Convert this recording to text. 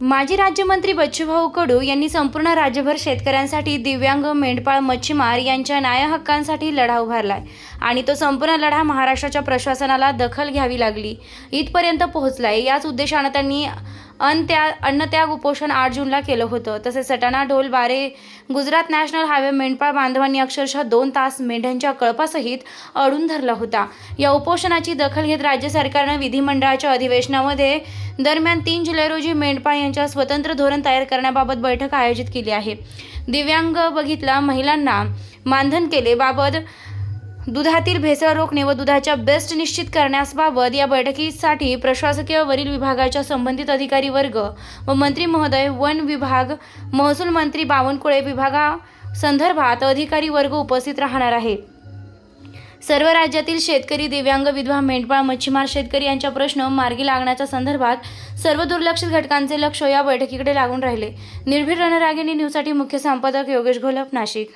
माजी राज्यमंत्री बच्चूभाऊ कडू यांनी संपूर्ण राज्यभर शेतकऱ्यांसाठी दिव्यांग मेंढपाळ मच्छीमार यांच्या न्याय हक्कांसाठी लढा उभारलाय आणि तो संपूर्ण लढा महाराष्ट्राच्या प्रशासनाला दखल घ्यावी लागली इथपर्यंत पोहोचलाय. याच उद्देशानं त्यांनी अनत्या अन्नत्याग उपोषण आठ जूनला केलं होतं. तसेच सटाणा ढोल बारे गुजरात नॅशनल हायवे मेंढपाळ बांधवांनी अक्षरशः दोन तास मेंढ्यांच्या कळपासहित अडून धरला होता. या उपोषणाची दखल घेत राज्य सरकारनं विधिमंडळाच्या अधिवेशनामध्ये दरम्यान तीन जुलै रोजी मेंढपाळ यांच्या स्वतंत्र धोरण तयार करण्याबाबत बैठक आयोजित केली आहे. दिव्यांग बघितला महिलांना मानधन केलेबाबत दुधातील भेसळ रोखणे व दुधाच्या बेस्ट निश्चित करण्यासबाबत या बैठकीसाठी प्रशासकीय वरील विभागाच्या संबंधित अधिकारी वर्ग व मंत्री महोदय वन विभाग महसूल मंत्री बावनकुळे विभागा संदर्भात अधिकारी वर्ग उपस्थित राहणार आहे सर्व राज्यातील शेतकरी दिव्यांग विधवा मेंढपाळ मच्छीमार शेतकरी यांच्या प्रश्न मार्गी लागण्याच्या संदर्भात सर्व दुर्लक्षित घटकांचे लक्ष या बैठकीकडे लागून राहिले. निर्भीड रणरागिणी न्यूजसाठी मुख्य संपादक योगेश घोलप नाशिक.